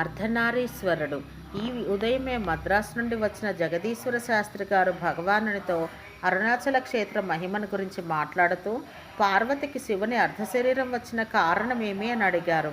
అర్ధనారీశ్వరుడు. ఈ ఉదయమే మద్రాసు నుండి వచ్చిన జగదీశ్వర శాస్త్రి గారు భగవానునితో అరుణాచల క్షేత్ర మహిమను గురించి మాట్లాడుతూ పార్వతికి శివుని అర్ధశరీరం వచ్చిన కారణమేమి అని అడిగారు.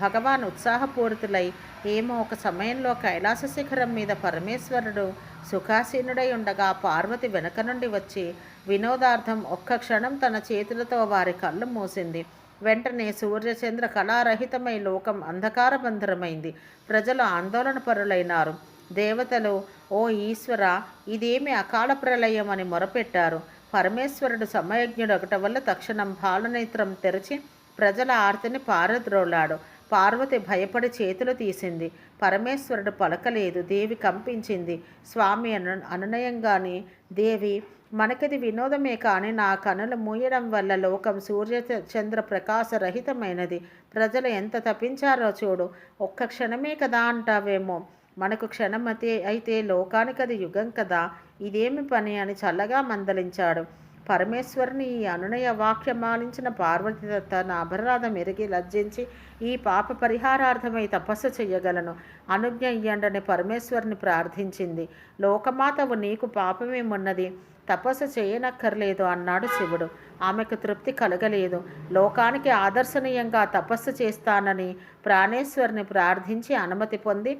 భగవాన్ ఉత్సాహపూరితులై ఏమో ఒక సమయంలో కైలాస శిఖరం మీద పరమేశ్వరుడు సుఖాసీనుడై ఉండగా పార్వతి వెనక నుండి వచ్చి వినోదార్థం ఒక్క క్షణం తన చేతులతో వారి కళ్ళు మూసింది. వెంటనే సూర్యచంద్ర కళారహితమై లోకం అంధకారబంధరమైంది. ప్రజలు ఆందోళన పరులైనారు దేవతలు ఓ ఈశ్వర ఇదేమి అకాల ప్రళయం అని మొరపెట్టారు. పరమేశ్వరుడు సమయజ్ఞుడు ఒకట వల్ల తక్షణం బాలనేత్రం తెరిచి ప్రజల ఆర్తిని పారద్రోలాడు. పార్వతి భయపడి చేతులు తీసింది. పరమేశ్వరుడు పలకలేదు. దేవి కంపించింది. స్వామి అను అనునయంగానే దేవి మనకిది వినోదమే కానీ నా కనులు మూయడం వల్ల లోకం సూర్య చంద్ర ప్రకాశ రహితమైనది. ప్రజలు ఎంత తప్పించారో చూడు. ఒక్క క్షణమే కదా అంటావేమో. మనకు క్షణమతే అయితే లోకానికి అది యుగం కదా. ఇదేమి పని? అని చల్లగా మందలించాడు. పరమేశ్వరుని ఈ అనునయ వాక్యం మానించిన పార్వతి తన అపరాధం ఎరిగి లజ్జించి ఈ పాప పరిహారార్థమై తపస్సు చెయ్యగలను అనుజ్ఞ ఇయ్యండని పరమేశ్వరుని ప్రార్థించింది. లోకమాతవు నీకు పాపమేమున్నది తపస్సు చేయనక్కర్లేదు అన్నాడు శివుడు. ఆమెకు తృప్తి కలగలేదు. లోకానికి ఆదర్శనీయంగా తపస్సు చేస్తానని ప్రాణేశ్వరిని ప్రార్థించి అనుమతి పొంది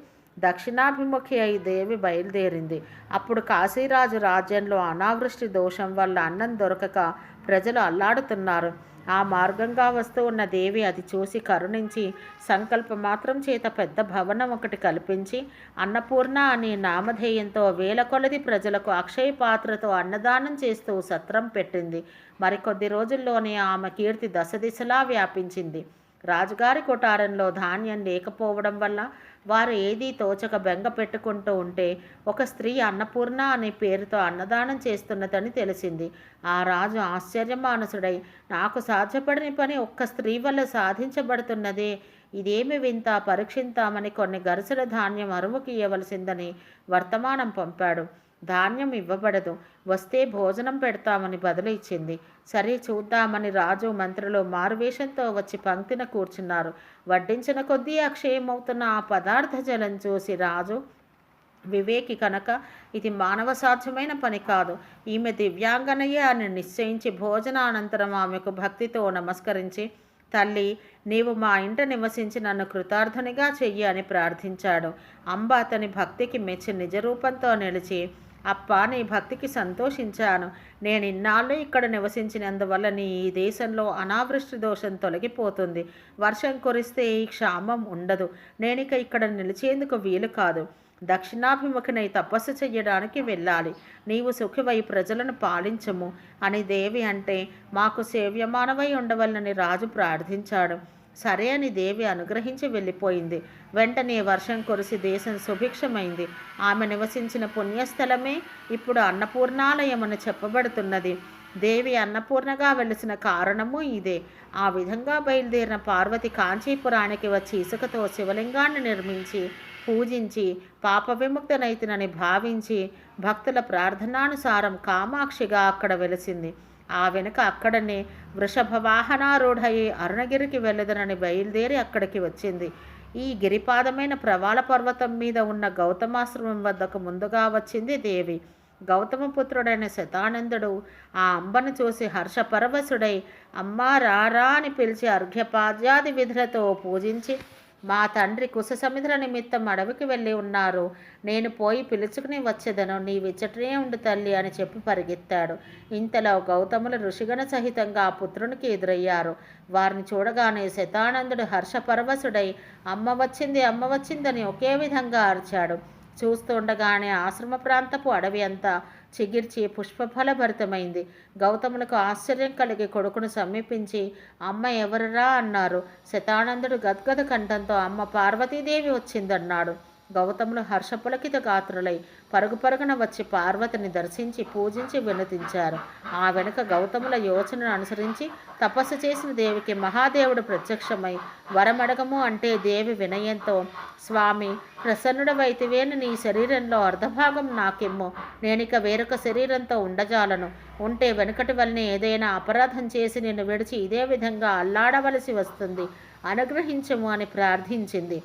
దక్షిణాభిముఖి అయి దేవి బయలుదేరింది. అప్పుడు కాశీరాజు రాజ్యంలో అనావృష్టి దోషం వల్ల అన్నం దొరకక ప్రజలు అల్లాడుతున్నారు. ఆ మార్గంగా వస్తూ ఉన్న దేవి అది చూసి కరుణించి సంకల్ప మాత్రం చేత పెద్ద భవనం ఒకటి కల్పించి అన్నపూర్ణ అనే నామధేయంతో వేల కొలది ప్రజలకు అక్షయ పాత్రతో అన్నదానం చేస్తూ సత్రం పెట్టింది. మరికొద్ది రోజుల్లోనే ఆమె కీర్తి దశ దిశలా వ్యాపించింది. రాజుగారి కొటారంలో ధాన్యం లేకపోవడం వల్ల వారు ఏదీ తోచక బెంగ పెట్టుకుంటూ ఉంటే ఒక స్త్రీ అన్నపూర్ణ అనే పేరుతో అన్నదానం చేస్తున్నదని తెలిసింది. ఆ రాజు ఆశ్చర్యమానసుడై నాకు సాధ్యపడని పని ఒక్క స్త్రీ వల్ల సాధించబడుతున్నదే. ఇదేమి వింత పరీక్షింతామని కొన్ని గరిసెల ధాన్యం అరువుకి ఇవ్వవలసిందని వర్తమానం పంపాడు. ధాన్యం ఇవ్వబడదు. వస్తే భోజనం పెడతామని బదులు ఇచ్చింది. సరే చూద్దామని రాజు మంత్రులు మారువేషంతో వచ్చి పంక్తిన కూర్చున్నారు. వడ్డించిన కొద్దీ అక్షయమవుతున్న ఆ పదార్థ జలం చూసి రాజు వివేకి కనుక ఇది మానవ సాధ్యమైన పని కాదు. ఈమె దివ్యాంగనయే అని నిశ్చయించి భోజనానంతరం ఆమెకు భక్తితో నమస్కరించి తల్లి నీవు మా ఇంట నివసించి నన్ను కృతార్థునిగా చెయ్యి అని ప్రార్థించాడు. అంబ అతని భక్తికి మెచ్చి నిజరూపంతో నిలిచి అప్ప నీ భక్తికి సంతోషించాను. నేను ఇన్నాళ్ళు ఇక్కడ నివసించినందువల్ల నీ ఈ దేశంలో అనావృష్టి దోషం తొలగిపోతుంది. వర్షం కురిస్తే ఈ క్షామం ఉండదు. నేనిక ఇక్కడ నిలిచేందుకు వీలు కాదు. దక్షిణాభిముఖినై తపస్సు చెయ్యడానికి వెళ్ళాలి. నీవు సుఖివై ప్రజలను పాలించము. అని దేవి అంటే మాకు సేవ్యమానవై ఉండవల్లని రాజు ప్రార్థించాడు. సరే అని దేవి అనుగ్రహించి వెళ్ళిపోయింది. వెంటనే వర్షం కురిసి దేశం సుభిక్షమైంది. ఆమె నివసించిన పుణ్యస్థలమే ఇప్పుడు అన్నపూర్ణాలయమని చెప్పబడుతున్నది. దేవి అన్నపూర్ణగా వెలిసిన కారణము ఇదే. ఆ విధంగా బయలుదేరిన పార్వతి కాంచీపురానికి వచ్చి ఇసుకతో శివలింగాన్ని నిర్మించి పూజించి పాప విముక్తనైతినని భావించి భక్తుల ప్రార్థనానుసారం కామాక్షిగా అక్కడ వెలిసింది. ఆ వెనుక అక్కడనే వృషభ వాహనారూఢయి అరుణగిరికి వెళ్ళదనని బయలుదేరి అక్కడికి వచ్చింది. ఈ గిరిపాదమైన ప్రవాళ పర్వతం మీద ఉన్న గౌతమాశ్రమం వద్దకు ముందుగా వచ్చింది దేవి. గౌతమపుత్రుడైన శతానందుడు ఆ అంబను చూసి హర్షపరవశుడై అమ్మా రారా అని పిలిచి అర్ఘ్యపాద్యాది విధులతో పూజించి మా తండ్రి కుశసమిధుల నిమిత్తం అడవికి వెళ్ళి ఉన్నారు. నేను పోయి పిలుచుకుని వచ్చేదను. నీ విచ్చటనే ఉండు తల్లి అని చెప్పి పరిగెత్తాడు. ఇంతలో గౌతములు ఋషిగణ సహితంగా ఆ పుత్రునికి ఎదురయ్యారు. వారిని చూడగానే శతానందుడు హర్షపరవశుడై అమ్మ వచ్చింది అమ్మ వచ్చిందని ఒకే విధంగా అరిచాడు. చూస్తుండగానే ఆశ్రమ ప్రాంతపు అడవి అంతా చిగిర్చి పుష్పఫలభరితమైంది. గౌతములకు ఆశ్చర్యం కలిగి కొడుకును సమీపించి అమ్మ ఎవరురా? అన్నారు. శతానందుడు గద్గద కంఠంతో అమ్మ పార్వతీదేవి వచ్చిందన్నాడు. గౌతములు హర్షపులకిత గాత్రులై పరుగు పరుగున వచ్చి పార్వతిని దర్శించి పూజించి వినతించారు ఆ వెనుక గౌతముల యోచనను అనుసరించి తపస్సు చేసిన దేవికి మహాదేవుడు ప్రత్యక్షమై వరమడగము అంటే దేవి వినయంతో స్వామి ప్రసన్నుడవైతివేని నీ శరీరంలో అర్ధభాగం నాకెమ్ము. నేనిక వేరొక శరీరంతో ఉండజాలను. ఉంటే వెనుకటి వల్లనే ఏదైనా అపరాధం చేసి నిన్ను విడిచి ఇదే విధంగా అల్లాడవలసి వస్తుంది. అనుగ్రహించము అని ప్రార్థించింది.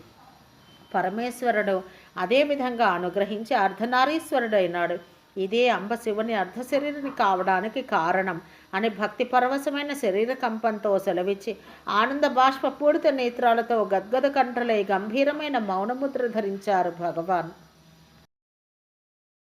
పరమేశ్వరుడు. అదేవిధంగా అనుగ్రహించి అర్ధనారీశ్వరుడైనాడు ఇదే అంబ శివుని అర్ధశరీరుని కావడానికి కారణం అని భక్తి పరవశమైన శరీర కంపంతో సెలవిచ్చి ఆనంద బాష్ప పూడిత నేత్రాలతో గద్గద కంట్రలై గంభీరమైన మౌనముద్ర ధరించారు భగవాన్.